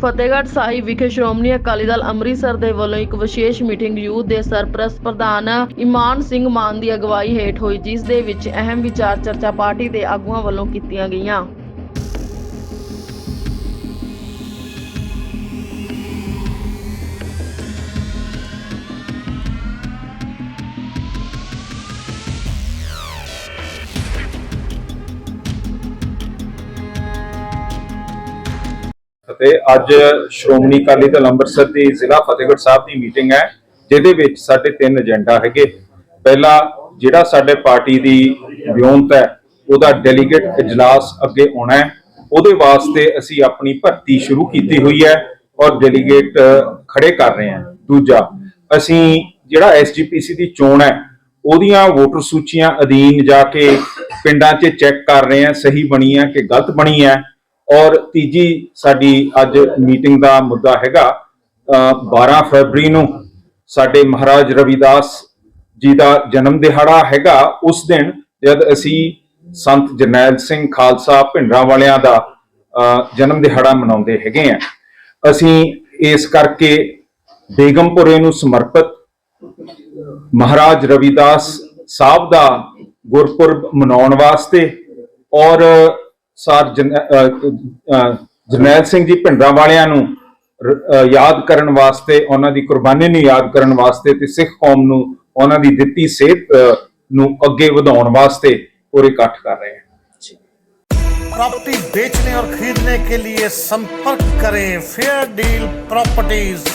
ਫਤਿਹਗੜ੍ਹ ਸਾਹਿਬ ਵਿਖੇ ਸ਼੍ਰੋਮਣੀ ਅਕਾਲੀ ਦਲ ਅੰਮ੍ਰਿਤਸਰ ਦੇ ਵੱਲੋਂ ਇੱਕ ਵਿਸ਼ੇਸ਼ ਮੀਟਿੰਗ ਯੂਥ ਦੇ ਸਰਪ੍ਰਸਤ ਪ੍ਰਧਾਨ ਇਮਾਨ ਸਿੰਘ ਮਾਨ ਦੀ ਅਗਵਾਈ ਹੇਠ ਹੋਈ, ਜਿਸ ਦੇ ਵਿੱਚ ਅਹਿਮ ਵਿਚਾਰ ਚਰਚਾ ਪਾਰਟੀ ਦੇ ਆਗੂਆਂ ਵੱਲੋਂ ਕੀਤੀਆਂ ਗਈਆਂ। ਅਤੇ ਅੱਜ ਸ਼੍ਰੋਮਣੀ ਅਕਾਲੀ ਦਲ ਅੰਮ੍ਰਿਤਸਰ ਦੀ ਜ਼ਿਲ੍ਹਾ ਫਤਿਹਗੜ੍ਹ ਸਾਹਿਬ ਦੀ ਮੀਟਿੰਗ ਹੈ, ਜਿਹਦੇ ਵਿੱਚ ਸਾਡੇ ਤਿੰਨ ਏਜੰਡਾ ਹੈਗੇ। ਪਹਿਲਾ, ਜਿਹੜਾ ਸਾਡੇ ਪਾਰਟੀ ਦੀ ਵਿਉਂਤ ਹੈ, ਉਹਦਾ ਡੈਲੀਗੇਟ ਇਜਲਾਸ ਅੱਗੇ ਆਉਣਾ ਹੈ। ਉਹਦੇ ਵਾਸਤੇ ਅਸੀਂ ਆਪਣੀ ਭਰਤੀ ਸ਼ੁਰੂ ਕੀਤੀ ਹੋਈ ਹੈ ਔਰ ਡੈਲੀਗੇਟ ਖੜੇ ਕਰ ਰਹੇ ਹਾਂ। ਦੂਜਾ, ਅਸੀਂ ਜਿਹੜਾ ਐਸਜੀਪੀਸੀ ਦੀ ਚੋਣ ਹੈ, ਉਹਦੀਆਂ ਵੋਟਰ ਸੂਚੀਆਂ ਅਧੀਨ ਜਾ ਕੇ ਪਿੰਡਾਂ 'ਚ ਚੈੱਕ ਕਰ ਰਹੇ ਹਾਂ, ਸਹੀ ਬਣੀ ਹੈ ਕਿ ਗਲਤ ਬਣੀ ਹੈ। ਔਰ ਤੀਜੀ ਸਾਡੀ ਅੱਜ ਮੀਟਿੰਗ ਦਾ ਮੁੱਦਾ ਹੈਗਾ ਅ, 12 ਫਰਵਰੀ ਨੂੰ ਸਾਡੇ ਮਹਾਰਾਜ ਰਵਿਦਾਸ ਜੀ ਦਾ ਜਨਮ ਦਿਹਾੜਾ ਹੈਗਾ। ਉਸ ਦਿਨ ਜਦ ਅਸੀਂ ਸੰਤ ਜਰਨੈਲ ਸਿੰਘ ਖਾਲਸਾ ਭਿੰਡਰਾਂ ਵਾਲਿਆਂ ਦਾ ਅ, ਜਨਮ ਦਿਹਾੜਾ ਮਨਾਉਂਦੇ ਹੈਗੇ ਆ ਅਸੀਂ ਇਸ ਕਰਕੇ ਬੇਗਮਪੁਰੇ ਨੂੰ ਸਮਰਪਿਤ ਮਹਾਰਾਜ ਰਵਿਦਾਸ ਸਾਹਿਬ ਦਾ ਗੁਰਪੁਰਬ ਮਨਾਉਣ ਵਾਸਤੇ ਔਰ ਸਰ ਜਨ- ਅ, ਅ, ਜਰਨੈਲ ਸਿੰਘ ਜੀ ਭਿੰਡਰਾਂ ਵਾਲਿਆਂ ਨੂੰ ਰ- ਅ, ਯਾਦ ਕਰਨ ਵਾਸਤੇ ਉਹਨਾਂ ਦੀ ਕੁਰਬਾਨੀ ਨੂੰ ਯਾਦ ਕਰਨ ਵਾਸਤੇ ਤੇ ਸਿੱਖ ਕੌਮ ਨੂੰ ਉਹਨਾਂ ਦੀ ਦਿੱਤੀ ਸੇਧ ਅ, ਨੂੰ ਅੱਗੇ ਵਧਾਉਣ ਵਾਸਤੇ ਪੂਰੇ ਇਕੱਠ ਕਰ ਰਹੇ ਹਾਂ प्रॉपर्टी बेचने और खरीदने के लिए संपर्क करें फेयर डील प्रॉपर्टीज